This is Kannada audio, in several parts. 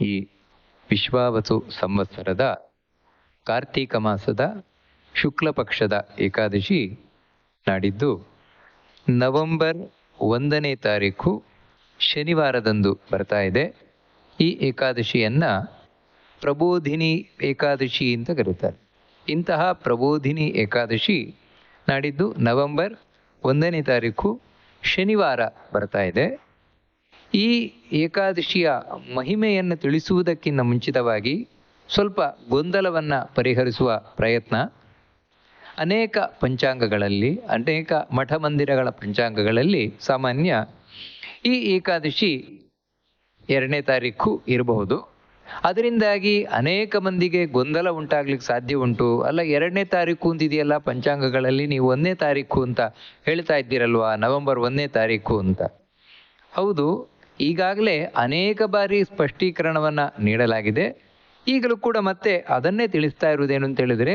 ಈ ವಿಶ್ವಾವಸು ಸಂವತ್ಸರದ ಕಾರ್ತೀಕ ಮಾಸದ ಶುಕ್ಲ ಪಕ್ಷದ ಏಕಾದಶಿ ನಾಡಿದ್ದು ನವೆಂಬರ್ ಒಂದನೇ ತಾರೀಕು ಶನಿವಾರದಂದು ಬರ್ತಾ ಇದೆ. ಈ ಏಕಾದಶಿಯನ್ನ ಪ್ರಬೋಧಿನಿ ಏಕಾದಶಿ ಅಂತ ಕರೀತಾರೆ. ಇಂತಹ ಪ್ರಬೋಧಿನಿ ಏಕಾದಶಿ ನಾಡಿದ್ದು ನವೆಂಬರ್ ಒಂದನೇ ತಾರೀಕು ಶನಿವಾರ ಬರ್ತಾ ಇದೆ. ಈ ಏಕಾದಶಿಯ ಮಹಿಮೆಯನ್ನು ತಿಳಿಸುವುದಕ್ಕಿಂತ ಮುಂಚಿತವಾಗಿ ಸ್ವಲ್ಪ ಗೊಂದಲವನ್ನು ಪರಿಹರಿಸುವ ಪ್ರಯತ್ನ. ಅನೇಕ ಪಂಚಾಂಗಗಳಲ್ಲಿ, ಅನೇಕ ಮಠ ಮಂದಿರಗಳ ಪಂಚಾಂಗಗಳಲ್ಲಿ ಸಾಮಾನ್ಯ ಈ ಏಕಾದಶಿ ಎರಡನೇ ತಾರೀಕು ಇರಬಹುದು. ಅದರಿಂದಾಗಿ ಅನೇಕ ಮಂದಿಗೆ ಗೊಂದಲ ಉಂಟಾಗ್ಲಿಕ್ಕೆ ಸಾಧ್ಯ ಉಂಟು. ಅಲ್ಲ, ಎರಡನೇ ತಾರೀಕು ಅಂತಿದೆಯಲ್ಲ ಪಂಚಾಂಗಗಳಲ್ಲಿ, ನೀವು ಒಂದನೇ ತಾರೀಕು ಅಂತ ಹೇಳ್ತಾ ಇದ್ದೀರಲ್ವಾ, ನವೆಂಬರ್ ಒಂದನೇ ತಾರೀಕು ಅಂತ. ಹೌದು ಈಗಾಗಲೇ ಅನೇಕ ಬಾರಿ ಸ್ಪಷ್ಟೀಕರಣವನ್ನು ನೀಡಲಾಗಿದೆ. ಈಗಲೂ ಕೂಡ ಮತ್ತೆ ಅದನ್ನೇ ತಿಳಿಸ್ತಾ ಇರುವುದೇನು ಅಂತ ಹೇಳಿದರೆ,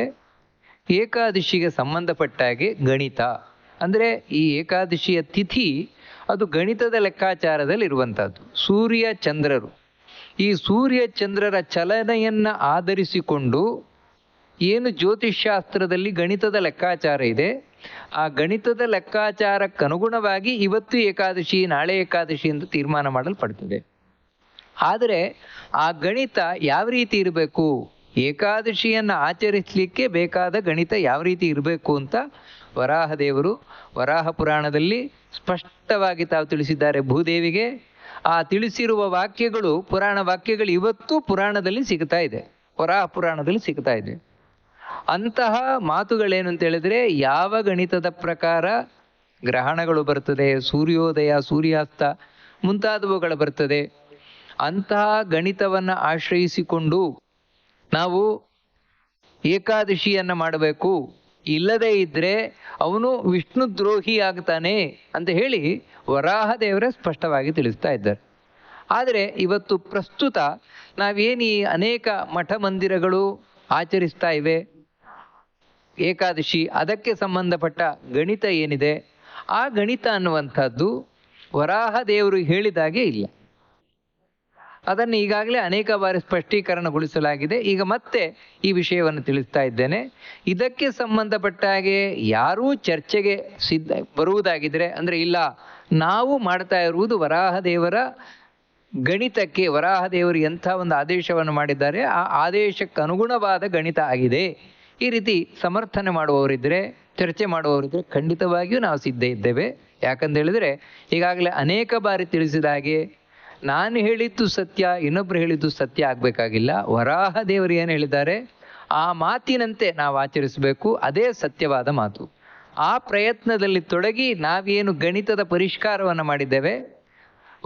ಏಕಾದಶಿಗೆ ಸಂಬಂಧಪಟ್ಟ ಹಾಗೆ ಗಣಿತ. ಅಂದರೆ ಈ ಏಕಾದಶಿಯ ತಿಥಿ ಅದು ಗಣಿತದ ಲೆಕ್ಕಾಚಾರದಲ್ಲಿ ಇರುವಂಥದ್ದು ಸೂರ್ಯ ಚಂದ್ರರು. ಈ ಸೂರ್ಯ ಚಂದ್ರರ ಚಲನೆಯನ್ನು ಆಧರಿಸಿಕೊಂಡು ಏನು ಜ್ಯೋತಿಷ್ಶಾಸ್ತ್ರದಲ್ಲಿ ಗಣಿತದ ಲೆಕ್ಕಾಚಾರ ಇದೆ ಆ ಗಣಿತದ ಲೆಕ್ಕಾಚಾರಕ್ಕನುಗುಣವಾಗಿ ಇವತ್ತು ಏಕಾದಶಿ, ನಾಳೆ ಏಕಾದಶಿ ಎಂದು ತೀರ್ಮಾನ ಮಾಡಲ್ಪಡ್ತದೆ. ಆದರೆ ಆ ಗಣಿತ ಯಾವ ರೀತಿ ಇರಬೇಕು? ಏಕಾದಶಿಯನ್ನು ಆಚರಿಸಲಿಕ್ಕೆ ಬೇಕಾದ ಗಣಿತ ಯಾವ ರೀತಿ ಇರಬೇಕು ಅಂತ ವರಾಹದೇವರು ವರಾಹ ಪುರಾಣದಲ್ಲಿ ಸ್ಪಷ್ಟವಾಗಿ ತಾವು ತಿಳಿಸಿದ್ದಾರೆ. ಭೂದೇವಿಗೆ ಆ ತಿಳಿಸಿರುವ ವಾಕ್ಯಗಳು, ಪುರಾಣ ವಾಕ್ಯಗಳು ಇವತ್ತು ಪುರಾಣದಲ್ಲಿ ಸಿಗ್ತಾ ಇದೆ. ವರಾಹ ಪುರಾಣದಲ್ಲಿ ಸಿಗ್ತಾ ಇದೆ. ಅಂತಹ ಮಾತುಗಳೇನು ಅಂತ ಹೇಳಿದ್ರೆ, ಯಾವ ಗಣಿತದ ಪ್ರಕಾರ ಗ್ರಹಣಗಳು ಬರ್ತದೆ, ಸೂರ್ಯೋದಯ, ಸೂರ್ಯಾಸ್ತ ಮುಂತಾದವುಗಳು ಬರ್ತದೆ, ಅಂತಹ ಗಣಿತವನ್ನ ಆಶ್ರಯಿಸಿಕೊಂಡು ನಾವು ಏಕಾದಶಿಯನ್ನ ಮಾಡಬೇಕು. ಇಲ್ಲದೇ ಇದ್ರೆ ಅವನು ವಿಷ್ಣು ದ್ರೋಹಿ ಆಗ್ತಾನೆ ಅಂತ ಹೇಳಿ ವರಾಹ ದೇವರೇ ಸ್ಪಷ್ಟವಾಗಿ ತಿಳಿಸ್ತಾ ಇದ್ದಾರೆ. ಆದರೆ ಇವತ್ತು ಪ್ರಸ್ತುತ ನಾವೇನು ಈ ಅನೇಕ ಮಠ ಮಂದಿರಗಳು ಆಚರಿಸ್ತಾ ಇವೆ. ಏಕಾದಶಿ, ಅದಕ್ಕೆ ಸಂಬಂಧಪಟ್ಟ ಗಣಿತ ಏನಿದೆ? ಆ ಗಣಿತ ಅನ್ನುವಂಥದ್ದು ವರಾಹ ದೇವರು ಹೇಳಿದಾಗೆ ಇಲ್ಲ. ಅದನ್ನು ಈಗಾಗಲೇ ಅನೇಕ ಬಾರಿ ಸ್ಪಷ್ಟೀಕರಣಗೊಳಿಸಲಾಗಿದೆ. ಈಗ ಮತ್ತೆ ಈ ವಿಷಯವನ್ನು ತಿಳಿಸ್ತಾ ಇದ್ದೇನೆ. ಇದಕ್ಕೆ ಸಂಬಂಧಪಟ್ಟ ಹಾಗೆ ಯಾರೂ ಚರ್ಚೆಗೆ ಸಿದ್ಧ ಬರುವುದಾಗಿದ್ರೆ, ಅಂದ್ರೆ ಇಲ್ಲ, ನಾವು ಮಾಡ್ತಾ ಇರುವುದು ವರಾಹ ದೇವರ ಗಣಿತಕ್ಕೆ, ವರಾಹ ದೇವರು ಎಂಥ ಒಂದು ಆದೇಶವನ್ನು ಮಾಡಿದ್ದಾರೆ, ಆ ಆದೇಶಕ್ಕೆ ಅನುಗುಣವಾದ ಗಣಿತ ಆಗಿದೆ. ಈ ರೀತಿ ಸಮರ್ಥನೆ ಮಾಡುವವರಿದ್ರೆ, ಚರ್ಚೆ ಮಾಡುವವರಿದ್ರೆ ಖಂಡಿತವಾಗಿಯೂ ನಾವು ಸಿದ್ಧ ಇದ್ದೇವೆ. ಯಾಕಂತ ಹೇಳಿದರೆ, ಈಗಾಗಲೇ ಅನೇಕ ಬಾರಿ ತಿಳಿಸಿದ ಹಾಗೆ, ನಾನು ಹೇಳಿದ್ದು ಸತ್ಯ, ಇನ್ನೊಬ್ರು ಹೇಳಿದ್ದು ಸತ್ಯ ಆಗಬೇಕಾಗಿಲ್ಲ. ವರಾಹ ದೇವರು ಏನು ಹೇಳಿದ್ದಾರೆ? ಆ ಮಾತಿನಂತೆ ನಾವು ಆಚರಿಸಬೇಕು. ಅದೇ ಸತ್ಯವಾದ ಮಾತು. ಆ ಪ್ರಯತ್ನದಲ್ಲಿ ತೊಡಗಿ ನಾವೇನು ಗಣಿತದ ಪರಿಷ್ಕಾರವನ್ನು ಮಾಡಿದ್ದೇವೆ?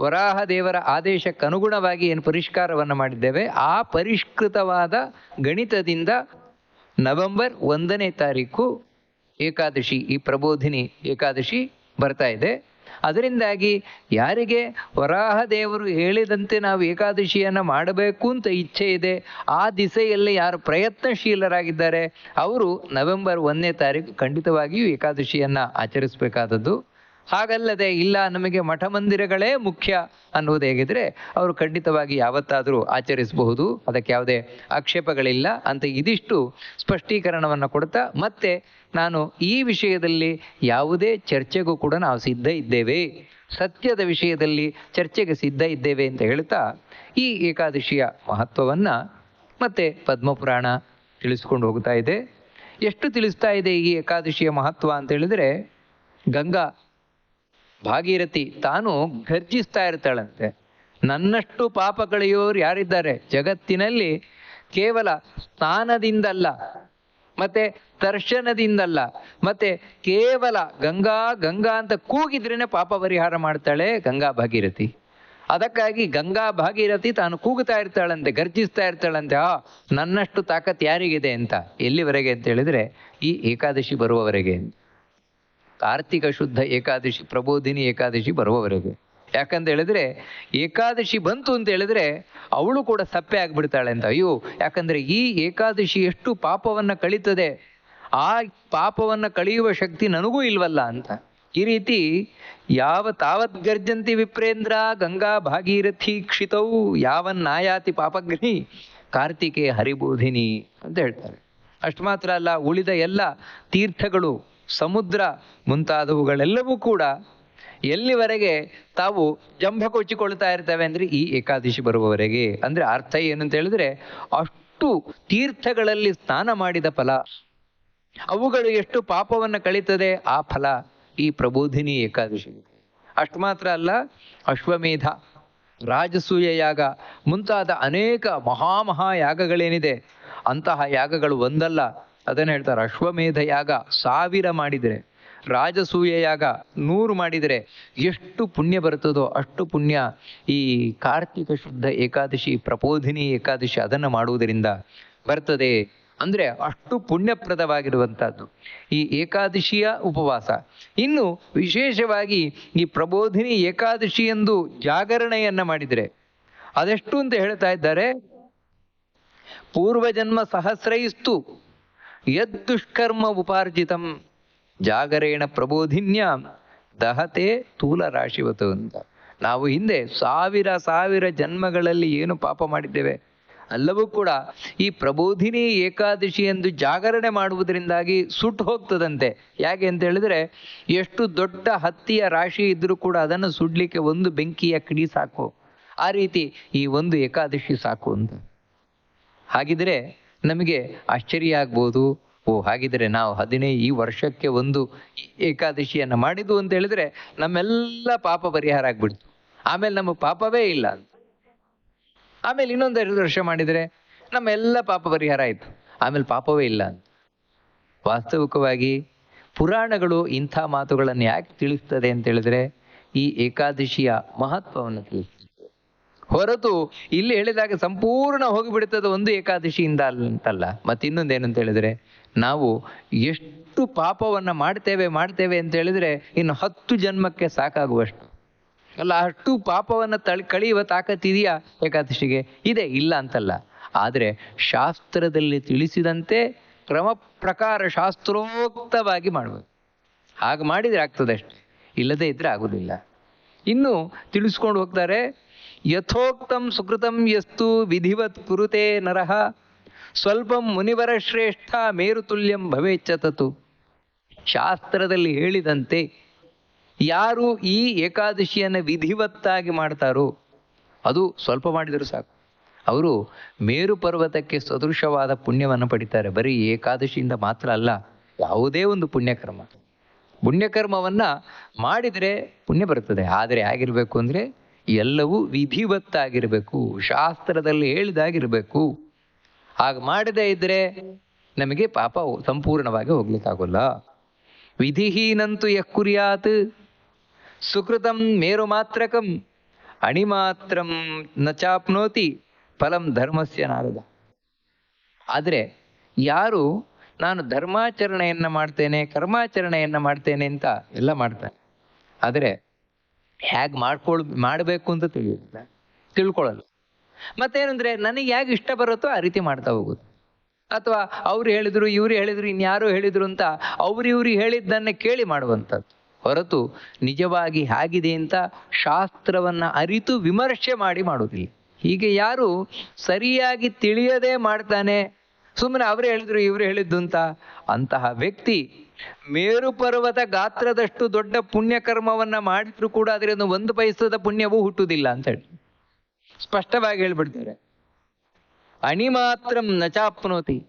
ವರಾಹ ದೇವರ ಆದೇಶಕ್ಕನುಗುಣವಾಗಿ ಏನು ಪರಿಷ್ಕಾರವನ್ನು ಮಾಡಿದ್ದೇವೆ? ಆ ಪರಿಷ್ಕೃತವಾದ ಗಣಿತದಿಂದ ನವೆಂಬರ್ ಒಂದನೇ ತಾರೀಕು ಏಕಾದಶಿ, ಈ ಪ್ರಬೋಧಿನಿ ಏಕಾದಶಿ ಬರ್ತಾ ಇದೆ. ಅದರಿಂದಾಗಿ ಯಾರಿಗೆ ವರಾಹ ದೇವರು ಹೇಳಿದಂತೆ ನಾವು ಏಕಾದಶಿಯನ್ನು ಮಾಡಬೇಕು ಅಂತ ಇಚ್ಛೆ ಇದೆ, ಆ ದಿಸೆಯಲ್ಲಿ ಯಾರು ಪ್ರಯತ್ನಶೀಲರಾಗಿದ್ದಾರೆ, ಅವರು ನವೆಂಬರ್ ಒಂದನೇ ತಾರೀಕು ಖಂಡಿತವಾಗಿಯೂ ಏಕಾದಶಿಯನ್ನು ಆಚರಿಸಬೇಕಾದದ್ದು. ಹಾಗಲ್ಲದೆ ಇಲ್ಲ ನಮಗೆ ಮಠ ಮಂದಿರಗಳೇ ಮುಖ್ಯ ಅನ್ನುವುದು ಹೇಗಿದ್ರೆ ಅವರು ಖಂಡಿತವಾಗಿ ಯಾವತ್ತಾದರೂ ಆಚರಿಸಬಹುದು. ಅದಕ್ಕೆ ಯಾವುದೇ ಆಕ್ಷೇಪಗಳಿಲ್ಲ. ಅಂತ ಇದಿಷ್ಟು ಸ್ಪಷ್ಟೀಕರಣವನ್ನು ಕೊಡ್ತಾ ಮತ್ತೆ ನಾನು ಈ ವಿಷಯದಲ್ಲಿ ಯಾವುದೇ ಚರ್ಚೆಗೂ ಕೂಡ ನಾವು ಸಿದ್ಧ ಇದ್ದೇವೆ. ಸತ್ಯದ ವಿಷಯದಲ್ಲಿ ಚರ್ಚೆಗೆ ಸಿದ್ಧ ಇದ್ದೇವೆ ಅಂತ ಹೇಳ್ತಾ ಈ ಏಕಾದಶಿಯ ಮಹತ್ವವನ್ನ ಮತ್ತೆ ಪದ್ಮಪುರಾಣ ತಿಳಿಸ್ಕೊಂಡು ಹೋಗ್ತಾ ಇದೆ. ಎಷ್ಟು ತಿಳಿಸ್ತಾ ಇದೆ ಈ ಏಕಾದಶಿಯ ಮಹತ್ವ ಅಂತ ಹೇಳಿದ್ರೆ ಗಂಗಾ ಭಾಗೀರಥಿ ತಾನು ಗರ್ಜಿಸ್ತಾ ಇರ್ತಾಳಂತೆ. ನನ್ನಷ್ಟು ಪಾಪ ಕಳೆಯೋರು ಯಾರಿದ್ದಾರೆ? ಜಗತ್ತಿನಲ್ಲಿ ಕೇವಲ ಸ್ನಾನದಿಂದಲ್ಲ, ಮತ್ತೆ ದರ್ಶನದಿಂದಲ್ಲ, ಮತ್ತೆ ಕೇವಲ ಗಂಗಾ ಗಂಗಾ ಅಂತ ಕೂಗಿದ್ರೇನೆ ಪಾಪ ಪರಿಹಾರ ಮಾಡ್ತಾಳೆ ಗಂಗಾ ಭಾಗೀರಥಿ. ಅದಕ್ಕಾಗಿ ಗಂಗಾ ಭಾಗೀರಥಿ ತಾನು ಕೂಗುತ್ತಾ ಇರ್ತಾಳಂತೆ ಗರ್ಜಿಸ್ತಾ ಇರ್ತಾಳಂತೆ. ಆ, ನನ್ನಷ್ಟು ತಾಕತ್ ಯಾರಿಗಿದೆ ಅಂತ ಎಲ್ಲಿವರೆಗೆ ಅಂತ ಹೇಳಿದ್ರೆ ಈ ಏಕಾದಶಿ ಬರುವವರೆಗೆ. ಕಾರ್ತಿಕ ಶುದ್ಧ ಏಕಾದಶಿ, ಪ್ರಬೋಧಿನಿ ಏಕಾದಶಿ ಬರುವವರೆಗೆ. ಯಾಕಂತ ಹೇಳಿದ್ರೆ, ಏಕಾದಶಿ ಬಂತು ಅಂತ ಹೇಳಿದ್ರೆ ಅವಳು ಕೂಡ ಸಪ್ಪೆ ಆಗ್ಬಿಡ್ತಾಳೆ ಅಂತ. ಅಯ್ಯೋ, ಯಾಕಂದ್ರೆ ಈ ಏಕಾದಶಿ ಎಷ್ಟು ಪಾಪವನ್ನ ಕಳೀತದೆ. ಆ ಪಾಪವನ್ನ ಕಳೆಯುವ ಶಕ್ತಿ ನನಗೂ ಇಲ್ವಲ್ಲ ಅಂತ. ಈ ರೀತಿ ಯಾವ ತಾವತ್ ಗರ್ಜಂತಿ ವಿಪ್ರೇಂದ್ರ, ಗಂಗಾ ಭಾಗೀರಥಿ ಕ್ಷಿತೌ ಯಾವನ್ನಾಯಾತಿ ಪಾಪಗ್ನಿ, ಕಾರ್ತಿಕೆ ಹರಿಬೋಧಿನಿ ಅಂತ ಹೇಳ್ತಾರೆ. ಅಷ್ಟು ಮಾತ್ರ ಅಲ್ಲ, ಉಳಿದ ಎಲ್ಲ ತೀರ್ಥಗಳು ಸಮುದ್ರ ಮುಂತಾದವುಗಳೆಲ್ಲವೂ ಕೂಡ ಎಲ್ಲಿವರೆಗೆ ತಾವು ಜಂಭ ಕೊಚ್ಚಿಕೊಳ್ತಾ ಇರ್ತವೆ ಅಂದ್ರೆ ಈ ಏಕಾದಶಿ ಬರುವವರೆಗೆ. ಅಂದ್ರೆ ಅರ್ಥ ಏನಂತ ಹೇಳಿದ್ರೆ ಅಷ್ಟು ತೀರ್ಥಗಳಲ್ಲಿ ಸ್ನಾನ ಮಾಡಿದ ಫಲ, ಅವುಗಳು ಎಷ್ಟು ಪಾಪವನ್ನ ಕಳೀತದೆ ಆ ಫಲ ಈ ಪ್ರಬೋಧಿನಿ ಏಕಾದಶಿ. ಅಷ್ಟು ಮಾತ್ರ ಅಲ್ಲ, ಅಶ್ವಮೇಧ, ರಾಜಸೂಯ ಯಾಗ ಮುಂತಾದ ಅನೇಕ ಮಹಾಮಹಾ ಯಾಗಗಳೇನಿದೆ. ಅಂತಹ ಯಾಗಗಳು ಒಂದಲ್ಲ ಅದನ್ನ ಹೇಳ್ತಾರೆ, ಅಶ್ವಮೇಧ ಯಾಗ ಸಾವಿರ ಮಾಡಿದರೆ, ರಾಜಸೂಯ ಯಾಗ ನೂರು ಮಾಡಿದರೆ ಎಷ್ಟು ಪುಣ್ಯ ಬರ್ತದೋ ಅಷ್ಟು ಪುಣ್ಯ. ಈ ಕಾರ್ತಿಕ ಶುದ್ಧ ಏಕಾದಶಿ, ಪ್ರಬೋಧಿನಿ ಏಕಾದಶಿ ಅದನ್ನ ಮಾಡುವುದರಿಂದ ಬರ್ತದೆ. ಅಂದ್ರೆ ಅಷ್ಟು ಪುಣ್ಯಪ್ರದವಾಗಿರುವಂತಹದ್ದು ಈ ಏಕಾದಶಿಯ ಉಪವಾಸ. ಇನ್ನು ವಿಶೇಷವಾಗಿ ಈ ಪ್ರಬೋಧಿನಿ ಏಕಾದಶಿ ಎಂದು ಜಾಗರಣೆಯನ್ನ ಮಾಡಿದರೆ, ಅದೆಷ್ಟು ಅಂತ ಹೇಳ್ತಾ ಇದ್ದಾರೆ? ಪೂರ್ವಜನ್ಮ ಸಹಸ್ರೈಸ್ತು. ಯದ್ದುಷ್ಕರ್ಮ ಉಪಾರ್ಜಿತಂ ಜಾಗರೇಣ ಪ್ರಬೋಧಿನ್ಯ ದಹತೆ ತೂಲ ರಾಶಿವತು ನಾವು ಹಿಂದೆ ಸಾವಿರ ಸಾವಿರ ಜನ್ಮಗಳಲ್ಲಿ ಏನು ಪಾಪ ಮಾಡಿದ್ದೇವೆ, ಅಲ್ಲವೂ ಕೂಡ ಈ ಪ್ರಬೋಧಿನಿ ಏಕಾದಶಿ ಎಂದು ಜಾಗರಣೆ ಮಾಡುವುದರಿಂದಾಗಿ ಸುಟ್ಟು ಹೋಗ್ತದಂತೆ. ಯಾಕೆ ಅಂತ ಹೇಳಿದ್ರೆ, ಎಷ್ಟು ದೊಡ್ಡ ಹತ್ತಿಯ ರಾಶಿ ಇದ್ರೂ ಕೂಡ ಅದನ್ನು ಸುಡ್ಲಿಕ್ಕೆ ಒಂದು ಬೆಂಕಿಯ ಕಿಡಿ ಸಾಕು. ಆ ರೀತಿ ಈ ಒಂದು ಏಕಾದಶಿ ಸಾಕು ಅಂತ. ಹಾಗಿದ್ರೆ ನಮಗೆ ಆಶ್ಚರ್ಯ ಆಗ್ಬೋದು ಓ, ಹಾಗಿದ್ರೆ ನಾವು ಹದಿನೈದು ಈ ವರ್ಷಕ್ಕೆ ಒಂದು ಏಕಾದಶಿಯನ್ನು ಮಾಡಿದ್ದು ಅಂತ ಹೇಳಿದ್ರೆ ನಮ್ಮೆಲ್ಲ ಪಾಪ ಪರಿಹಾರ ಆಗ್ಬಿಡ್ತು. ಆಮೇಲೆ ನಮಗೆ ಪಾಪವೇ ಇಲ್ಲ ಅಂತ. ಆಮೇಲೆ ಇನ್ನೊಂದು ಎರಡು ವರ್ಷ ಮಾಡಿದರೆ ನಮ್ಮೆಲ್ಲ ಪಾಪ ಪರಿಹಾರ ಆಯ್ತು. ಆಮೇಲೆ ಪಾಪವೇ ಇಲ್ಲ ಅಂತ. ವಾಸ್ತವಿಕವಾಗಿ ಪುರಾಣಗಳು ಇಂಥ ಮಾತುಗಳನ್ನು ಯಾಕೆ ತಿಳಿಸ್ತದೆ ಅಂತ ಹೇಳಿದ್ರೆ ಈ ಏಕಾದಶಿಯ ಮಹತ್ವವನ್ನು ತಿಳಿಸ್ತದೆ. ಹೊರತು ಇಲ್ಲಿ ಹೇಳಿದಾಗ ಸಂಪೂರ್ಣ ಹೋಗಿಬಿಡುತ್ತದೆ ಒಂದು ಏಕಾದಶಿಯಿಂದ ಅಂತಲ್ಲ. ಮತ್ತೆ ಇನ್ನೊಂದು ಏನಂತ ಹೇಳಿದ್ರೆ, ನಾವು ಎಷ್ಟು ಪಾಪವನ್ನ ಮಾಡ್ತೇವೆ ಮಾಡ್ತೇವೆ ಅಂತ ಹೇಳಿದ್ರೆ ಇನ್ನು ಹತ್ತು ಜನ್ಮಕ್ಕೆ ಸಾಕಾಗುವಷ್ಟು. ಅಲ್ಲ, ಅಷ್ಟು ಪಾಪವನ್ನ ತಳಿ ಕಳೆಯುವ ತಾಕತ್ತಿದೆಯಾ ಏಕಾದಶಿಗೆ? ಇದೆ, ಇಲ್ಲ ಅಂತಲ್ಲ. ಆದರೆ ಶಾಸ್ತ್ರದಲ್ಲಿ ತಿಳಿಸಿದಂತೆ ಕ್ರಮ ಪ್ರಕಾರ ಶಾಸ್ತ್ರೋಕ್ತವಾಗಿ ಮಾಡಬೇಕು ಹಾಗೆ ಮಾಡಿದ್ರೆ ಆಗ್ತದೆ ಅಷ್ಟೇ ಇಲ್ಲದೇ ಇದ್ರೆ ಆಗುದಿಲ್ಲ. ಇನ್ನು ತಿಳಿಸ್ಕೊಂಡು ಹೋಗ್ತಾರೆ ಯಥೋಕ್ತಂ ಸುಕೃತಂ ಯಸ್ತು ವಿಧಿವತ್ ಕುರುತೆ ನರಹ ಸ್ವಲ್ಪಂ ಮುನಿವರ ಶ್ರೇಷ್ಠ ಮೇರುತುಲ್ಯಂ ಭವೇಚ್ಛತತು ಶಾಸ್ತ್ರದಲ್ಲಿ ಹೇಳಿದಂತೆ ಯಾರು ಈ ಏಕಾದಶಿಯನ್ನು ವಿಧಿವತ್ತಾಗಿ ಮಾಡ್ತಾರೋ ಅದು ಸ್ವಲ್ಪ ಮಾಡಿದರೂ ಸಾಕು. ಅವರು ಮೇರು ಪರ್ವತಕ್ಕೆ ಸದೃಶವಾದ ಪುಣ್ಯವನ್ನು ಪಡಿತಾರೆ. ಬರೀ ಏಕಾದಶಿಯಿಂದ ಮಾತ್ರ ಅಲ್ಲ, ಯಾವುದೇ ಒಂದು ಪುಣ್ಯಕರ್ಮ. ಪುಣ್ಯಕರ್ಮವನ್ನು ಮಾಡಿದರೆ ಪುಣ್ಯ ಬರುತ್ತದೆ. ಆದರೆ ಆಗಿರಬೇಕು ಅಂದ್ರೆ ಎಲ್ಲವೂ ವಿಧಿವತ್ತಾಗಿರಬೇಕು, ಶಾಸ್ತ್ರದಲ್ಲಿ ಹೇಳಿದಾಗಿರಬೇಕು. ಹಾಗೆ ಮಾಡದೇ ಇದ್ರೆ ನಮಗೆ ಪಾಪ ಸಂಪೂರ್ಣವಾಗಿ ಹೋಗ್ಲಿಕ್ಕಾಗೋಲ್ಲ. ವಿಧಿಹೀನಂತೂ ಯಕ್ಕುರ್ಯಾತ್ ಸುಕೃತಂ ಮೇರು ಮಾತ್ರಕಂ, ಅಣಿಮಾತ್ರಂ ನ ಚಾಪ್ನೋತಿ ಫಲಂ ಧರ್ಮಸ್ಯ ನಾರದ. ಆದರೆ ಯಾರು ನಾನು ಧರ್ಮಾಚರಣೆಯನ್ನ ಮಾಡ್ತೇನೆ, ಕರ್ಮಾಚರಣೆಯನ್ನ ಮಾಡ್ತೇನೆ ಅಂತ ಎಲ್ಲ ಮಾಡ್ತಾನೆ ಆದರೆ ಹೇಗೆ ಮಾಡ್ಕೊಳ್, ಮಾಡಬೇಕು ಅಂತ ತಿಳಿಯೋದಿಲ್ಲ. ತಿಳ್ಕೊಳ್ಳಲ್ಲ ಮತ್ತೇನಂದ್ರೆ ನನಗೆ ಹೇಗೆ ಇಷ್ಟ ಬರುತ್ತೋ ಆ ರೀತಿ ಮಾಡ್ತಾ ಹೋಗುದು. ಅಥವಾ ಅವ್ರು ಹೇಳಿದ್ರು, ಇವ್ರು ಹೇಳಿದ್ರು, ಇನ್ಯಾರೋ ಹೇಳಿದ್ರು ಅಂತ ಅವ್ರು ಇವ್ರು ಹೇಳಿದ್ದನ್ನೇ ಕೇಳಿ ಮಾಡುವಂಥದ್ದು. ಹೊರತು ನಿಜವಾಗಿ ಹೇಗಿದೆ ಅಂತ ಶಾಸ್ತ್ರವನ್ನ ಅರಿತು ವಿಮರ್ಶೆ ಮಾಡಿ ಮಾಡುವುದಿಲ್ಲ. ಹೀಗೆ ಯಾರು ಸರಿಯಾಗಿ ತಿಳಿಯದೇ ಮಾಡ್ತಾನೆ ಸುಮ್ಮನೆ ಅವ್ರು ಹೇಳಿದ್ರು, ಇವರು ಹೇಳಿದ್ದು ಅಂತ ಅಂತಹ ವ್ಯಕ್ತಿ ಮೇರು ಪರ್ವತ ಗಾತ್ರದಷ್ಟು ದೊಡ್ಡ ಪುಣ್ಯಕರ್ಮವನ್ನ ಮಾಡಿದ್ರು ಕೂಡ ಅದರಿಂದ ಒಂದು ಪೈಸದ ಪುಣ್ಯವೂ ಹುಟ್ಟುವುದಿಲ್ಲ ಅಂತ ಹೇಳಿ. ಸ್ಪಷ್ಟವಾಗಿ ಹೇಳ್ಬಿಡ್ತಾರೆ. ಅಣಿ ಮಾತ್ರ ನಚಾಪ್ನೋತಿ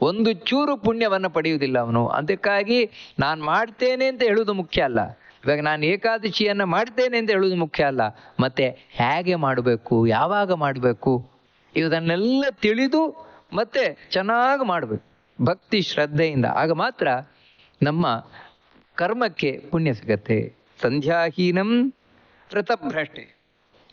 ಒಂದು ಚೂರು ಪುಣ್ಯವನ್ನ ಪಡೆಯುವುದಿಲ್ಲ ಅವನು. ಅದಕ್ಕಾಗಿ ನಾನು ಮಾಡ್ತೇನೆ ಅಂತ ಹೇಳುವುದು ಮುಖ್ಯ ಅಲ್ಲ. ಇವಾಗ ನಾನು ಏಕಾದಶಿಯನ್ನ ಮಾಡ್ತೇನೆ ಅಂತ ಹೇಳುವುದು ಮುಖ್ಯ ಅಲ್ಲ. ಮತ್ತೆ ಹೇಗೆ ಮಾಡಬೇಕು, ಯಾವಾಗ ಮಾಡಬೇಕು ಇದನ್ನೆಲ್ಲ ತಿಳಿದು ಮತ್ತೆ ಚೆನ್ನಾಗಿ ಮಾಡಬೇಕು. ಭಕ್ತಿ ಶ್ರದ್ಧೆಯಿಂದ. ಆಗ ಮಾತ್ರ ನಮ್ಮ ಕರ್ಮಕ್ಕೆ ಪುಣ್ಯ ಸಿಗತ್ತೆ. ಸಂಧ್ಯಾಹೀನಂ ವೃತಭ್ರಷ್ಟೆ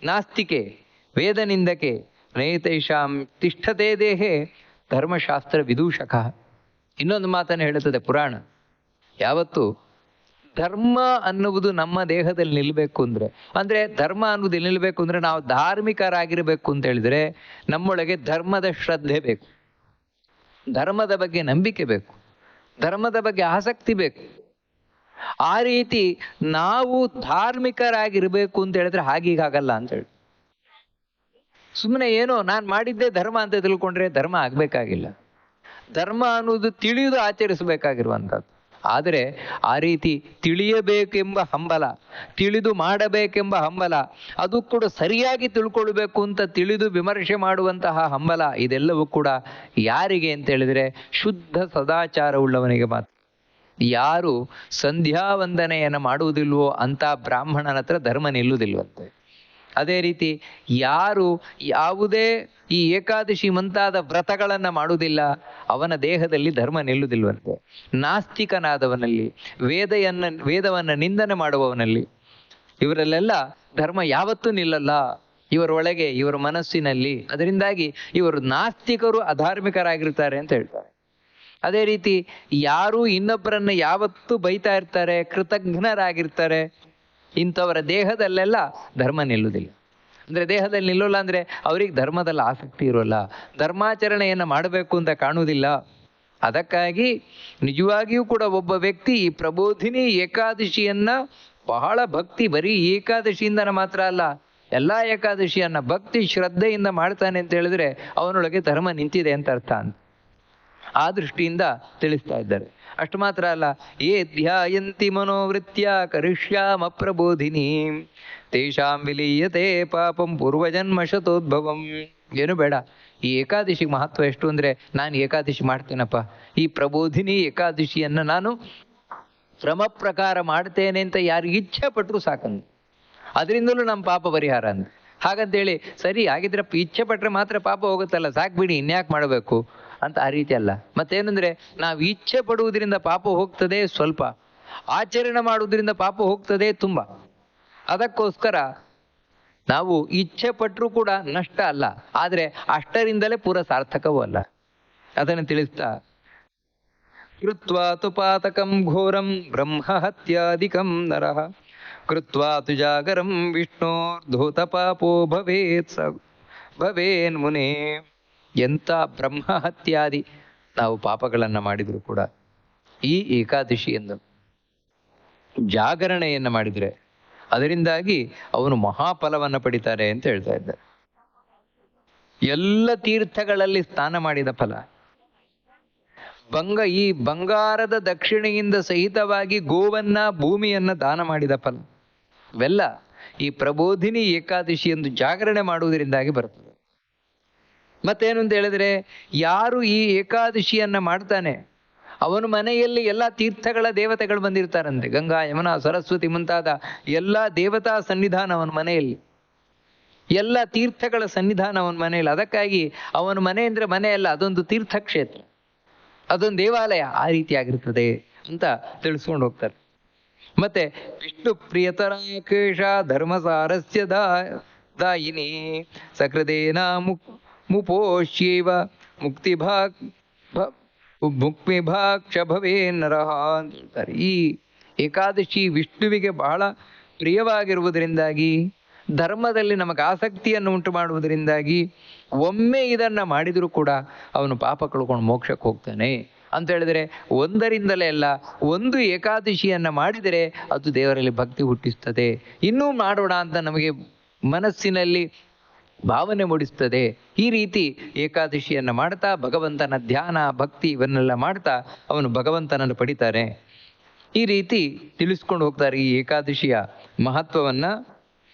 ನಾಸ್ತಿಕೆ, ವೇದನಿಂದಕೆ, ನೈತೈಷಾಂ ತಿಷ್ಠತೆ ದೇಹೆ ಧರ್ಮಶಾಸ್ತ್ರ ವಿದೂಷಕ. ಇನ್ನೊಂದು ಮಾತನ್ನು ಹೇಳುತ್ತದೆ ಪುರಾಣ. ಯಾವತ್ತು ಧರ್ಮ ಅನ್ನುವುದು ನಮ್ಮ ದೇಹದಲ್ಲಿ ನಿಲ್ಲಬೇಕು ಅಂದ್ರೆ ಅಂದ್ರೆ ಧರ್ಮ ಅನ್ನುವುದು ನಿಲ್ಲಬೇಕು ಅಂದ್ರೆ ನಾವು ಧಾರ್ಮಿಕರಾಗಿರಬೇಕು ಅಂತ ಹೇಳಿದ್ರೆ ನಮ್ಮೊಳಗೆ ಧರ್ಮದ ಶ್ರದ್ಧೆ ಬೇಕು. ಧರ್ಮದ ಬಗ್ಗೆ ನಂಬಿಕೆ ಬೇಕು. ಧರ್ಮದ ಬಗ್ಗೆ ಆಸಕ್ತಿ ಬೇಕು. ಆ ರೀತಿ ನಾವು ಧಾರ್ಮಿಕರಾಗಿರ್ಬೇಕು ಅಂತ ಹೇಳಿದ್ರೆ ಹಾಗೀಗಾಗಲ್ಲ ಅಂತ ಹೇಳಿ. ಸುಮ್ಮನೆ ಏನೋ ನಾನು ಮಾಡಿದ್ದೆ ಧರ್ಮ ಅಂತ ತಿಳ್ಕೊಂಡ್ರೆ ಧರ್ಮ ಆಗ್ಬೇಕಾಗಿಲ್ಲ. ಧರ್ಮ ಅನ್ನೋದು ತಿಳಿದು ಆಚರಿಸಬೇಕಾಗಿರುವಂಥದ್ದು. ಆದರೆ ಆ ರೀತಿ ತಿಳಿಯಬೇಕೆಂಬ ಹಂಬಲ, ತಿಳಿದು ಮಾಡಬೇಕೆಂಬ ಹಂಬಲ, ಅದು ಕೂಡ ಸರಿಯಾಗಿ ತಿಳ್ಕೊಳ್ಬೇಕು ಅಂತ ತಿಳಿದು ವಿಮರ್ಶೆ ಮಾಡುವಂತಹ ಹಂಬಲ ಇದೆಲ್ಲವೂ ಕೂಡ ಯಾರಿಗೆ ಅಂತ ಹೇಳಿದರೆ ಶುದ್ಧ ಸದಾಚಾರವುಳ್ಳವನಿಗೆ ಮಾತ್ರ. ಯಾರು ಸಂಧ್ಯಾ ವಂದನೆಯನ್ನು ಮಾಡುವುದಿಲ್ವೋ ಅಂತ ಬ್ರಾಹ್ಮಣನ ಹತ್ರ ಧರ್ಮ ನಿಲ್ಲುವುದಿಲ್ವಂತೆ ಅದೇ ರೀತಿ ಯಾರು ಯಾವುದೇ ಈ ಏಕಾದಶಿ ಮುಂತಾದ ವ್ರತಗಳನ್ನು ಮಾಡುವುದಿಲ್ಲ, ಅವನ ದೇಹದಲ್ಲಿ ಧರ್ಮ ನಿಲ್ಲುವುದಿಲ್ವಂತೆ ನಾಸ್ತಿಕನಾದವನಲ್ಲಿ, ವೇದೆಯನ್ನ, ವೇದವನ್ನು ನಿಂದನೆ ಮಾಡುವವನಲ್ಲಿ, ಇವರಲ್ಲೆಲ್ಲ ಧರ್ಮ ಯಾವತ್ತೂ ನಿಲ್ಲಲ್ಲ. ಇವರೊಳಗೆ ಇವರ ಮನಸ್ಸಿನಲ್ಲಿ. ಅದರಿಂದಾಗಿ ಇವರು ನಾಸ್ತಿಕರು ಅಧಾರ್ಮಿಕರಾಗಿರ್ತಾರೆ ಅಂತ ಹೇಳ್ತಾರೆ. ಅದೇ ರೀತಿ ಯಾರು ಇನ್ನೊಬ್ಬರನ್ನ ಯಾವತ್ತೂ ಬೈತಾ ಇರ್ತಾರೆ, ಕೃತಜ್ಞರಾಗಿರ್ತಾರೆ. ಇಂಥವರ ದೇಹದಲ್ಲೆಲ್ಲ ಧರ್ಮ ನಿಲ್ಲುವುದಿಲ್ಲ. ಅಂದರೆ ದೇಹದಲ್ಲಿ ನಿಲ್ಲೋಲ್ಲ ಅಂದರೆ ಅವ್ರಿಗೆ ಧರ್ಮದಲ್ಲಿ ಆಸಕ್ತಿ ಇರೋಲ್ಲ. ಧರ್ಮಾಚರಣೆಯನ್ನು ಮಾಡಬೇಕು ಅಂತ ಕಾಣುವುದಿಲ್ಲ. ಅದಕ್ಕಾಗಿ ನಿಜವಾಗಿಯೂ ಕೂಡ ಒಬ್ಬ ವ್ಯಕ್ತಿ ಈ ಪ್ರಬೋಧಿನಿ ಏಕಾದಶಿಯನ್ನ ಬಹಳ ಭಕ್ತಿ, ಬರೀ ಏಕಾದಶಿಯಿಂದ ಮಾತ್ರ ಅಲ್ಲ, ಎಲ್ಲ ಏಕಾದಶಿಯನ್ನು ಭಕ್ತಿ, ಶ್ರದ್ಧೆಯಿಂದ ಮಾಡ್ತಾನೆ ಅಂತ ಹೇಳಿದ್ರೆ ಅವನೊಳಗೆ ಧರ್ಮ ನಿಂತಿದೆ ಅಂತ ಅರ್ಥ ಅಂತ ಆ ದೃಷ್ಟಿಯಿಂದ ತಿಳಿಸ್ತಾ ಇದ್ದಾರೆ. ಅಷ್ಟು ಮಾತ್ರ ಅಲ್ಲ. ಏ ಧ್ಯಾಯಂತಿ ಮನೋವೃತ್ಯ ಕರಿಷ್ಯಾಮ ಪ್ರಬೋಧಿನಿ. ತೇಷಾಂ ವಿಲೀಯತೆ ಪಾಪಂ ಪೂರ್ವಜನ್ಮ ಶತೋದ್ಭವಂ. ಏನು ಬೇಡ. ಈ ಏಕಾದಶಿ ಮಹತ್ವ ಎಷ್ಟು ಅಂದ್ರೆ ನಾನು ಏಕಾದಶಿ ಮಾಡ್ತೇನಪ್ಪ. ಈ ಪ್ರಬೋಧಿನಿ ಏಕಾದಶಿಯನ್ನ ನಾನು ಕ್ರಮ ಪ್ರಕಾರ ಮಾಡ್ತೇನೆ ಅಂತ ಯಾರಿಗೆ ಇಚ್ಛೆ ಪಟ್ಟರು ಸಾಕಂದು ಅದರಿಂದಲೂ ನಮ್ಮ ಪಾಪ ಪರಿಹಾರ ಅಂತ ಹಾಗಂತೇಳಿ ಸರಿ ಆಗಿದ್ರೆ ಇಚ್ಛೆ ಪಟ್ರೆ ಮಾತ್ರ ಪಾಪ ಹೋಗುತ್ತಲ್ಲ. ಸಾಕ್ಬಿಡಿ ಇನ್ಯಾಕೆ ಮಾಡಬೇಕು? ಅಂತ ಆ ರೀತಿ ಅಲ್ಲ. ಮತ್ತೇನಂದ್ರೆ ನಾವು ಇಚ್ಛೆ ಪಡುವುದರಿಂದ ಪಾಪ ಹೋಗ್ತದೆ ಸ್ವಲ್ಪ. ಆಚರಣೆ ಮಾಡುವುದರಿಂದ ಪಾಪ ಹೋಗ್ತದೆ ತುಂಬಾ. ಅದಕ್ಕೋಸ್ಕರ ನಾವು ಇಚ್ಛೆ ಪಟ್ಟರೂ ಕೂಡ ನಷ್ಟ ಅಲ್ಲ. ಆದ್ರೆ ಅಷ್ಟರಿಂದಲೇ ಪೂರ ಸಾರ್ಥಕವೂ ಅಲ್ಲ. ಅದನ್ನು ತಿಳಿಸ್ತಾ. ಕೃತ್ವಾ ತುಪಾತಕಂ ಘೋರಂ ಬ್ರಹ್ಮ ಹತ್ಯಾಧಿಕಂ ನರಃ. ಕೃತ್ವಾ ತುಜಾಗರಂ ವಿಷ್ಣೋರ್ಧೂತ ಪಾಪೋ ಭವೇತ್ ಸ ಭವೇನ್ ಮುನೇ. ಎಂಥ ಬ್ರಹ್ಮಹತ್ಯಾದಿ ನಾವು ಪಾಪಗಳನ್ನು ಮಾಡಿದರೂ ಕೂಡ ಈ ಏಕಾದಶಿ ಎಂದು ಜಾಗರಣೆಯನ್ನು ಮಾಡಿದರೆ ಅದರಿಂದಾಗಿ ಅವನು ಮಹಾಫಲವನ್ನು ಪಡಿತಾರೆ ಅಂತ ಹೇಳ್ತಾ ಇದ್ದಾರೆ. ಎಲ್ಲ ತೀರ್ಥಗಳಲ್ಲಿ ಸ್ನಾನ ಮಾಡಿದ ಫಲ. ಬಂಗ ಈ ಬಂಗಾರದ ದಕ್ಷಿಣೆಯಿಂದ ಸಹಿತವಾಗಿ ಗೋವನ್ನ ಭೂಮಿಯನ್ನ ದಾನ ಮಾಡಿದ ಫಲ. ಇವೆಲ್ಲ ಈ ಪ್ರಬೋಧಿನಿ ಏಕಾದಶಿ ಎಂದು ಜಾಗರಣೆ ಮಾಡುವುದರಿಂದಾಗಿ ಬರ್ತದೆ ಮತ್ತೇನು ಅಂತ ಹೇಳಿದ್ರೆ, ಯಾರು ಈ ಏಕಾದಶಿಯನ್ನ ಮಾಡ್ತಾನೆ, ಅವನ ಮನೆಯಲ್ಲಿ ಎಲ್ಲ ತೀರ್ಥಗಳ ದೇವತೆಗಳು ಬಂದಿರ್ತಾರಂತೆ. ಗಂಗಾ, ಯಮುನಾ, ಸರಸ್ವತಿ ಮುಂತಾದ ಎಲ್ಲ ದೇವತಾ ಸನ್ನಿಧಾನ ಅವನ ಮನೆಯಲ್ಲಿ. ಎಲ್ಲ ತೀರ್ಥಗಳ ಸನ್ನಿಧಾನ ಅವನ ಮನೆಯಲ್ಲಿ. ಅದಕ್ಕಾಗಿ ಅವನ ಮನೆ ಅಂದ್ರೆ ಮನೆಯಲ್ಲ ಅದೊಂದು ತೀರ್ಥಕ್ಷೇತ್ರ. ಅದೊಂದು ದೇವಾಲಯ ಆ ರೀತಿಯಾಗಿರ್ತದೆ ಅಂತ ತಿಳಿಸ್ಕೊಂಡು ಹೋಗ್ತಾರೆ. ಮತ್ತೆ, ವಿಷ್ಣು ಪ್ರಿಯತರಾಕೇಶ ಧರ್ಮಸಾರಸ್ಯ ದಾಯಿನಿ ಸಕೃದೇನ ಮುಪೋಷ್ಯೇವ ಮುಕ್ತಿಭಾಗ್ ಮುಕ್ತಿಭಾಕ್ಷ ಭವೇ ನರಹ ಅಂತ ಹೇಳ್ತಾರೆ ಈ ಏಕಾದಶಿ ವಿಷ್ಣುವಿಗೆ ಬಹಳ ಪ್ರಿಯವಾಗಿರುವುದರಿಂದಾಗಿ, ಧರ್ಮದಲ್ಲಿ ನಮಗೆ ಆಸಕ್ತಿಯನ್ನು ಉಂಟು ಮಾಡುವುದರಿಂದಾಗಿ, ಒಮ್ಮೆ ಇದನ್ನ ಮಾಡಿದರೂ ಕೂಡ ಅವನು ಪಾಪ ಕಳ್ಕೊಂಡು ಮೋಕ್ಷಕ್ಕೆ ಹೋಗ್ತಾನೆ. ಅಂತ ಹೇಳಿದ್ರೆ, ಒಂದರಿಂದಲೇ ಅಲ್ಲ, ಒಂದು ಏಕಾದಶಿಯನ್ನ ಮಾಡಿದರೆ ಅದು ದೇವರಲ್ಲಿ ಭಕ್ತಿ ಹುಟ್ಟಿಸ್ತದೆ. ಇನ್ನೂ ಮಾಡೋಣ ಅಂತ ನಮಗೆ ಮನಸ್ಸಿನಲ್ಲಿ ಭಾವನೆ ಮೂಡಿಸ್ತದೆ ಈ ರೀತಿ ಏಕಾದಶಿಯನ್ನು ಮಾಡ್ತಾ, ಭಗವಂತನ ಧ್ಯಾನ, ಭಕ್ತಿ ಇವನ್ನೆಲ್ಲ ಮಾಡ್ತಾ ಅವನು ಭಗವಂತನನ್ನು ಪಡಿತಾರೆ. ಈ ರೀತಿ ತಿಳಿಸ್ಕೊಂಡು ಹೋಗ್ತಾರೆ ಈ ಏಕಾದಶಿಯ ಮಹತ್ವವನ್ನು.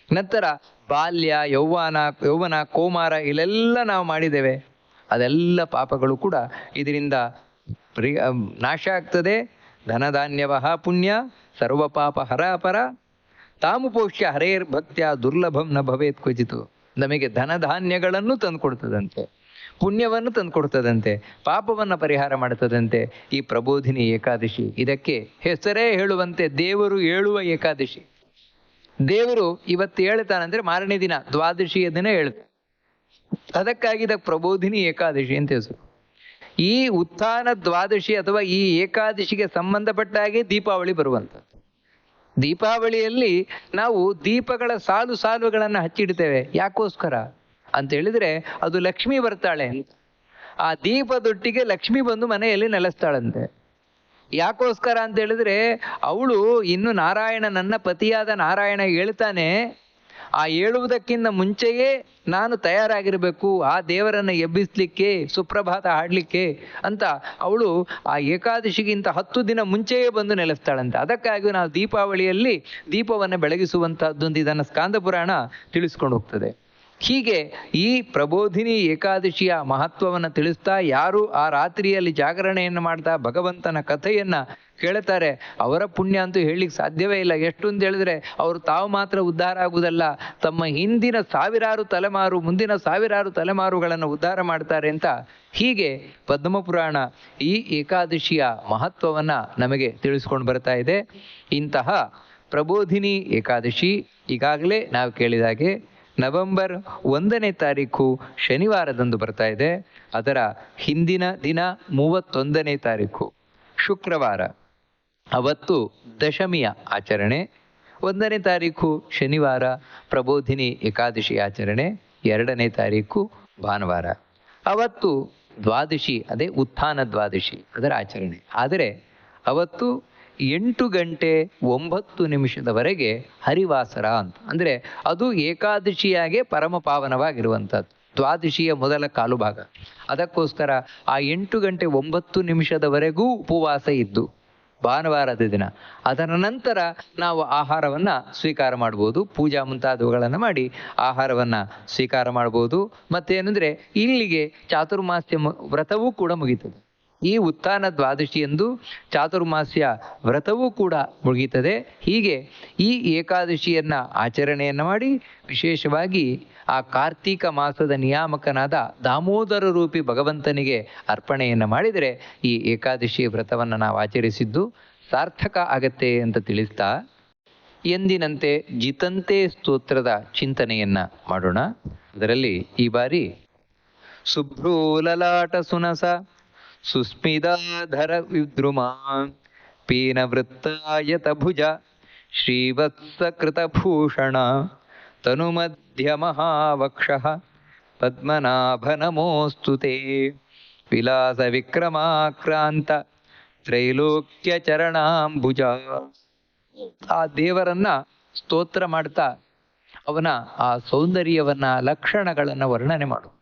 ನಂತರ ಬಾಲ್ಯ ಯೌವನ ಯೌವನ ಕೋಮಾರ ಇಲ್ಲೆಲ್ಲ ನಾವು ಮಾಡಿದ್ದೇವೆ. ಅದೆಲ್ಲ ಪಾಪಗಳು ಕೂಡ ಇದರಿಂದ ನಾಶ ಆಗ್ತದೆ. ಧನಧಾನ್ಯವಹ ಪುಣ್ಯ ಸರ್ವ ಪಾಪ ಹರ ಅಪರ ತಾಮುಪೋಷ್ಯ ಹರೇರ್ ಭಕ್ತ್ಯ ದುರ್ಲಭಂ ನ ಭವೇತ್ ಕ್ವಚಿತು ನಮಗೆ ಧನಧಾನ್ಯಗಳನ್ನು ತಂದುಕೊಡ್ತದಂತೆ, ಪುಣ್ಯವನ್ನು ತಂದುಕೊಡ್ತದಂತೆ, ಪಾಪವನ್ನು ಪರಿಹಾರ ಮಾಡ್ತದಂತೆ ಈ ಪ್ರಬೋಧಿನಿ ಏಕಾದಶಿ. ಇದಕ್ಕೆ ಹೆಸರೇ ಹೇಳುವಂತೆ ದೇವರು ಹೇಳುವ ಏಕಾದಶಿ. ದೇವರು ಇವತ್ತು ಹೇಳ್ತಾನಂದ್ರೆ ಮಾರನೇ ದಿನ, ದ್ವಾದಶಿಯ ದಿನ ಹೇಳ್ತಾನೆ. ಅದಕ್ಕಾಗಿ ಇದಕ್ಕೆ ಪ್ರಬೋಧಿನಿ ಏಕಾದಶಿ ಅಂತ ಹೆಸರು. ಈ ಉತ್ಥಾನ ದ್ವಾದಶಿ ಅಥವಾ ಈ ಏಕಾದಶಿಗೆ ಸಂಬಂಧಪಟ್ಟ ಹಾಗೆ ದೀಪಾವಳಿ ಬರುವಂಥದ್ದು. ದೀಪಾವಳಿಯಲ್ಲಿ ನಾವು ದೀಪಗಳ ಸಾಲು ಸಾಲುಗಳನ್ನು ಹಚ್ಚಿಡ್ತೇವೆ. ಯಾಕೋಸ್ಕರ? ಅಂತ ಹೇಳಿದ್ರೆ ಅದು ಲಕ್ಷ್ಮಿ ಬರ್ತಾಳೆ ಆ ದೀಪದೊಟ್ಟಿಗೆ ಲಕ್ಷ್ಮಿ ಬಂದು ಮನೆಯಲ್ಲಿ ನೆಲೆಸ್ತಾಳಂತೆ. ಯಾಕೋಸ್ಕರ ಅಂತ ಹೇಳಿದ್ರೆ ಅವಳು ಇನ್ನು ನಾರಾಯಣ ನನ್ನ ಪತಿಯಾದ ನಾರಾಯಣ ಹೇಳ್ತಾನೆ ಆ ಹೇಳುವುದಕ್ಕಿಂತ ಮುಂಚೆಯೇ ನಾನು ತಯಾರಾಗಿರಬೇಕು, ಆ ದೇವರನ್ನ ಎಬ್ಬಿಸ್ಲಿಕ್ಕೆ, ಸುಪ್ರಭಾತ ಹಾಡಲಿಕ್ಕೆ ಅಂತ ಅವಳು ಆ ಏಕಾದಶಿಗಿಂತ ಹತ್ತು ದಿನ ಮುಂಚೆಯೇ ಬಂದು ನೆಲೆಸ್ತಾಳಂತೆ. ಅದಕ್ಕಾಗಿ ನಾವು ದೀಪಾವಳಿಯಲ್ಲಿ ದೀಪವನ್ನು ಬೆಳಗಿಸುವಂತಹದ್ದೊಂದು ಇದನ್ನು ಸ್ಕಾಂದ ಪುರಾಣ ತಿಳಿಸ್ಕೊಂಡು ಹೋಗ್ತದೆ. ಹೀಗೆ ಈ ಪ್ರಬೋಧಿನಿ ಏಕಾದಶಿಯ ಮಹತ್ವವನ್ನು ತಿಳಿಸ್ತಾ ಯಾರು ಆ ರಾತ್ರಿಯಲ್ಲಿ ಜಾಗರಣೆಯನ್ನು ಮಾಡ್ತಾ ಭಗವಂತನ ಕಥೆಯನ್ನ ಕೇಳ್ತಾರೆ, ಅವರ ಪುಣ್ಯ ಅಂತೂ ಹೇಳಲಿಕ್ಕೆ ಸಾಧ್ಯವೇ ಇಲ್ಲ. ಎಷ್ಟು ಅಂತ ಹೇಳಿದ್ರೆ ಅವರು ತಾವು ಮಾತ್ರ ಉದ್ಧಾರ ಆಗುವುದಲ್ಲ, ತಮ್ಮ ಹಿಂದಿನ ಸಾವಿರಾರು ತಲೆಮಾರು, ಮುಂದಿನ ಸಾವಿರಾರು ತಲೆಮಾರುಗಳನ್ನು ಉದ್ಧಾರ ಮಾಡ್ತಾರೆ ಅಂತ ಹೀಗೆ ಪದ್ಮಪುರಾಣ ಈ ಏಕಾದಶಿಯ ಮಹತ್ವವನ್ನ ನಮಗೆ ತಿಳಿಸ್ಕೊಂಡು ಬರ್ತಾ ಇದೆ. ಇಂತಹ ಪ್ರಬೋಧಿನಿ ಏಕಾದಶಿ ಈಗಾಗಲೇ ನಾವು ಕೇಳಿದಾಗೆ ನವೆಂಬರ್ ಒಂದನೇ ತಾರೀಕು ಶನಿವಾರದಂದು ಬರ್ತಾ ಇದೆ. ಅದರ ಹಿಂದಿನ ದಿನ ಮೂವತ್ತೊಂದನೇ ತಾರೀಕು. ಶುಕ್ರವಾರ. ಅವತ್ತು ದಶಮಿಯ ಆಚರಣೆ. ಒಂದನೇ ತಾರೀಕು ಶನಿವಾರ, ಪ್ರಬೋಧಿನಿ ಏಕಾದಶಿ ಆಚರಣೆ. ಎರಡನೇ ತಾರೀಕು ಭಾನುವಾರ. ಅವತ್ತು ದ್ವಾದಶಿ, ಅದೇ ಉತ್ಥಾನ ದ್ವಾದಶಿ ಅದರ ಆಚರಣೆ. ಆದರೆ ಅವತ್ತು ಎಂಟು ಗಂಟೆ ಒಂಬತ್ತು ನಿಮಿಷದವರೆಗೆ ಹರಿವಾಸರ ಅಂತ. ಅಂದರೆ ಅದು ಏಕಾದಶಿಯಾಗೆ ಪರಮ ಪಾವನವಾಗಿರುವಂಥದ್ದು. ದ್ವಾದಶಿಯ ಮೊದಲ ಕಾಲು ಭಾಗ. ಅದಕ್ಕೋಸ್ಕರ ಆ ಎಂಟು ಗಂಟೆ ಒಂಬತ್ತು ನಿಮಿಷದವರೆಗೂ ಉಪವಾಸ ಇದ್ದು, ಭಾನುವಾರದ ದಿನ. ಅದರ ನಂತರ ನಾವು ಆಹಾರವನ್ನು ಸ್ವೀಕಾರ ಮಾಡ್ಬೋದು. ಪೂಜಾ ಮುಂತಾದವುಗಳನ್ನು ಮಾಡಿ ಆಹಾರವನ್ನು ಸ್ವೀಕಾರ ಮಾಡ್ಬೋದು. ಮತ್ತೇನೆಂದರೆ ಇಲ್ಲಿಗೆ ಚಾತುರ್ಮಾಸ್ಯ ವ್ರತವೂ ಕೂಡ ಮುಗೀತದೆ. ಈ ಉತ್ಥಾನ ದ್ವಾದಶಿಯಂದು ಚಾತುರ್ಮಾಸ್ಯ ವ್ರತವೂ ಕೂಡ ಮುಗಿಯುತ್ತದೆ. ಹೀಗೆ ಈ ಏಕಾದಶಿಯನ್ನ ಆಚರಣೆಯನ್ನು ಮಾಡಿ ವಿಶೇಷವಾಗಿ ಆ ಕಾರ್ತೀಕ ಮಾಸದ ನಿಯಾಮಕನಾದ ದಾಮೋದರ ರೂಪಿ ಭಗವಂತನಿಗೆ ಅರ್ಪಣೆಯನ್ನ ಮಾಡಿದರೆ ಈ ಏಕಾದಶಿ ವ್ರತವನ್ನ ನಾವು ಆಚರಿಸಿದ್ದು ಸಾರ್ಥಕ ಆಗತ್ತೆ ಅಂತ ತಿಳಿಸ್ತಾ ಎಂದಿನಂತೆ ಜಿತಂತೆ ಸ್ತೋತ್ರದ ಚಿಂತನೆಯನ್ನ ಮಾಡೋಣ. ಅದರಲ್ಲಿ ಈ ಬಾರಿ ಸುಭ್ರೂಲಲಾಟ ಸುನಸ सुस्मिताधर विद्रुमा पीनवृत्तायत भुज श्रीवत्सकृतभूषण तनुमध्यमहावक्षद्मनाभनमोस्तुते विलासविक्रमाक्रान्त त्रैलोक्यचरणाम्बुज। ಮಾಡ್ತಾ ಅವನ ಆ ಸೌಂದರ್ಯವನ್ನ ಲಕ್ಷಣಗಳನ್ನು ವರ್ಣನೆ ಮಾಡು.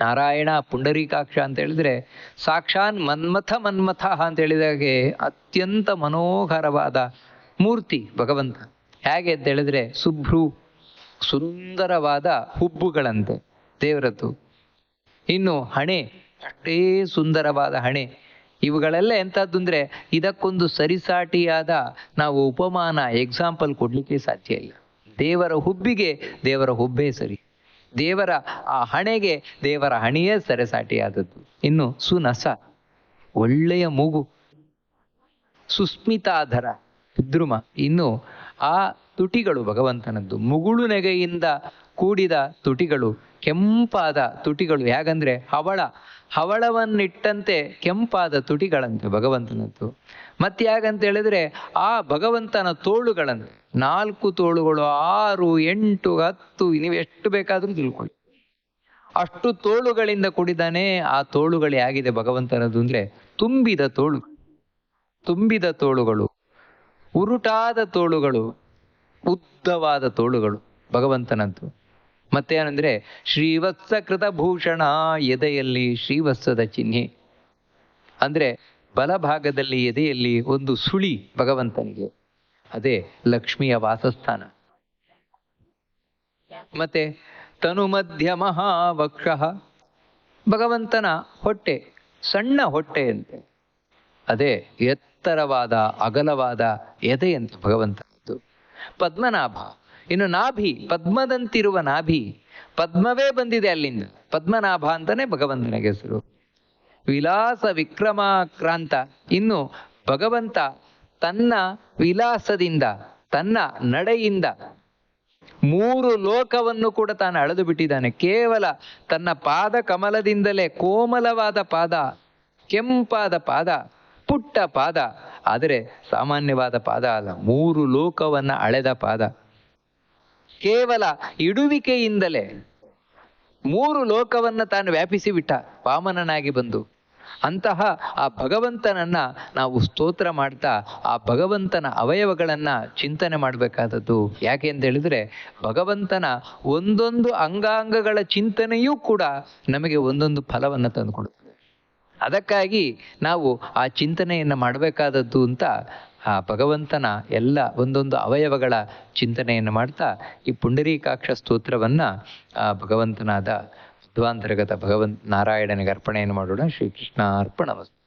ನಾರಾಯಣ ಪುಂಡರೀಕಾಕ್ಷ ಅಂತ ಹೇಳಿದ್ರೆ ಸಾಕ್ಷಾನ್ ಮನ್ಮಥ ಮನ್ಮಥ ಅಂತ ಹೇಳಿದಾಗೆ ಅತ್ಯಂತ ಮನೋಹರವಾದ ಮೂರ್ತಿ ಭಗವಂತ. ಹೇಗೆ ಅಂತ ಹೇಳಿದ್ರೆ ಸುಭ್ರು ಸುಂದರವಾದ ಹುಬ್ಬುಗಳಂತೆ ದೇವರದ್ದು. ಇನ್ನು ಹಣೆ, ಅಷ್ಟೇ ಸುಂದರವಾದ ಹಣೆ. ಇವುಗಳೆಲ್ಲ ಎಂಥದ್ದು ಅಂದರೆ ಇದಕ್ಕೊಂದು ಸರಿಸಾಟಿಯಾದ ನಾವು ಉಪಮಾನ ಎಕ್ಸಾಂಪಲ್ ಕೊಡಲಿಕ್ಕೆ ಸಾಧ್ಯ ಇಲ್ಲ. ದೇವರ ಹುಬ್ಬಿಗೆ ದೇವರ ಹುಬ್ಬೇ ಸರಿ. ದೇವರ ಆ ಹಣೆಗೆ ದೇವರ ಹಣೆಯೇ ಸೆರೆಸಾಟಿಯಾದದ್ದು. ಇನ್ನು ಸುನಸ, ಒಳ್ಳೆಯ ಮೂಗು, ಸುಸ್ಮಿತಾಧರ ದ್ರುಮ ಇನ್ನು ಆ ತುಟಿಗಳು ಭಗವಂತನದ್ದು. ಮುಗುಳು ನೆಗೆಯಿಂದ ಕೂಡಿದ ತುಟಿಗಳು, ಕೆಂಪಾದ ತುಟಿಗಳು ಹೇಗಂದ್ರೆ ಹವಳ ಹವಳವನ್ನಿಟ್ಟಂತೆ ಕೆಂಪಾದ ತುಟಿಗಳಂತೆ ಭಗವಂತನದ್ದು. ಮತ್ತೆ ಹೇಗಂತ ಹೇಳಿದ್ರೆ ಆ ಭಗವಂತನ ತೋಳುಗಳಂತೆ ನಾಲ್ಕು ತೋಳುಗಳು, ಆರು, ಎಂಟು, ಹತ್ತು ನೀವು ಎಷ್ಟು ಬೇಕಾದ್ರೂ ತಿಳ್ಕೊಳ್ಳಿ. ಅಷ್ಟು ತೋಳುಗಳಿಂದ ಕೂಡಿದಾನೆ ಆ ತೋಳುಗಳು ಆಗಿದೆ ಭಗವಂತನದ್ದು ಅಂದ್ರೆ ತುಂಬಿದ ತೋಳು. ತುಂಬಿದ ತೋಳುಗಳು, ಉರುಟಾದ ತೋಳುಗಳು, ಉದ್ದವಾದ ತೋಳುಗಳು ಭಗವಂತನದ್ದು. ಮತ್ತೆ ಏನಂದ್ರೆ ಶ್ರೀವತ್ಸ ಕೃತ ಭೂಷಣ ಎದೆಯಲ್ಲಿ ಶ್ರೀವತ್ಸದ ಚಿಹ್ನೆ. ಅಂದ್ರೆ ಬಲಭಾಗದಲ್ಲಿ ಎದೆಯಲ್ಲಿ ಒಂದು ಸುಳಿ ಭಗವಂತನಿಗೆ. ಅದೇ ಲಕ್ಷ್ಮಿಯ ವಾಸಸ್ಥಾನ. ಮತ್ತೆ ತನು ಮಧ್ಯ ಮಹಾವಕ್ಷ ಭಗವಂತನ ಹೊಟ್ಟೆ, ಸಣ್ಣ ಹೊಟ್ಟೆಯಂತೆ. ಅದೇ ಎತ್ತರವಾದ, ಅಗಲವಾದ ಎದೆಯಂತೆ ಭಗವಂತನದ್ದು. ಪದ್ಮನಾಭ. ಇನ್ನು ನಾಭಿ, ಪದ್ಮದಂತಿರುವ ನಾಭಿ, ಪದ್ಮವೇ ಬಂದಿದೆ ಅಲ್ಲಿಂದ. ಪದ್ಮನಾಭ ಅಂತಾನೆ ಭಗವಂತನ ಹೆಸರು. ವಿಲಾಸ ವಿಕ್ರಮಾಕ್ರಾಂತ. ಇನ್ನು ಭಗವಂತ ತನ್ನ ವಿಲಾಸದಿಂದ, ತನ್ನ ನಡೆಯಿಂದ ಮೂರು ಲೋಕವನ್ನು ಕೂಡ ತಾನು ಅಳೆದು ಬಿಟ್ಟಿದ್ದಾನೆ. ಕೇವಲ ತನ್ನ ಪಾದ ಕಮಲದಿಂದಲೇ ಕೋಮಲವಾದ ಪಾದ, ಕೆಂಪಾದ ಪಾದ, ಪುಟ್ಟ ಪಾದ, ಆದರೆ ಸಾಮಾನ್ಯವಾದ ಪಾದ ಅಲ್ಲ, ಮೂರು ಲೋಕವನ್ನ ಅಳೆದ ಪಾದ. ಕೇವಲ ಇಡುವಿಕೆಯಿಂದಲೇ ಮೂರು ಲೋಕವನ್ನ ತಾನು ವ್ಯಾಪಿಸಿ ಬಿಟ್ಟ ವಾಮನನಾಗಿ ಬಂದು, ಅಂತಹ ಆ ಭಗವಂತನನ್ನ ನಾವು ಸ್ತೋತ್ರ ಮಾಡ್ತಾ ಆ ಭಗವಂತನ ಅವಯವಗಳನ್ನು ಚಿಂತನೆ ಮಾಡಬೇಕಾದದ್ದು. ಯಾಕೆ ಅಂತ ಹೇಳಿದ್ರೆ, ಭಗವಂತನ ಒಂದೊಂದು ಅಂಗಾಂಗಗಳ ಚಿಂತನೆಯೂ ಕೂಡ ನಮಗೆ ಒಂದೊಂದು ಫಲವನ್ನು ತಂದುಕೊಡುತ್ತದೆ ಅದಕ್ಕಾಗಿ ನಾವು ಆ ಚಿಂತನೆಯನ್ನು ಮಾಡಬೇಕಾದದ್ದು ಅಂತ ಆ ಭಗವಂತನ ಎಲ್ಲ ಒಂದೊಂದು ಅವಯವಗಳ ಚಿಂತನೆಯನ್ನು ಮಾಡ್ತಾ ಈ ಪುಂಡರೀಕಾಕ್ಷ ಸ್ತೋತ್ರವನ್ನು ಆ ಭಗವಂತನಾದ ವಿದ್ವಾಂತರ್ಗತ ಭಗವಂತ ನಾರಾಯಣನಿಗೆ ಅರ್ಪಣೆಯನ್ನು ಮಾಡೋಣ. ಶ್ರೀಕೃಷ್ಣ ಅರ್ಪಣವಸ್ತು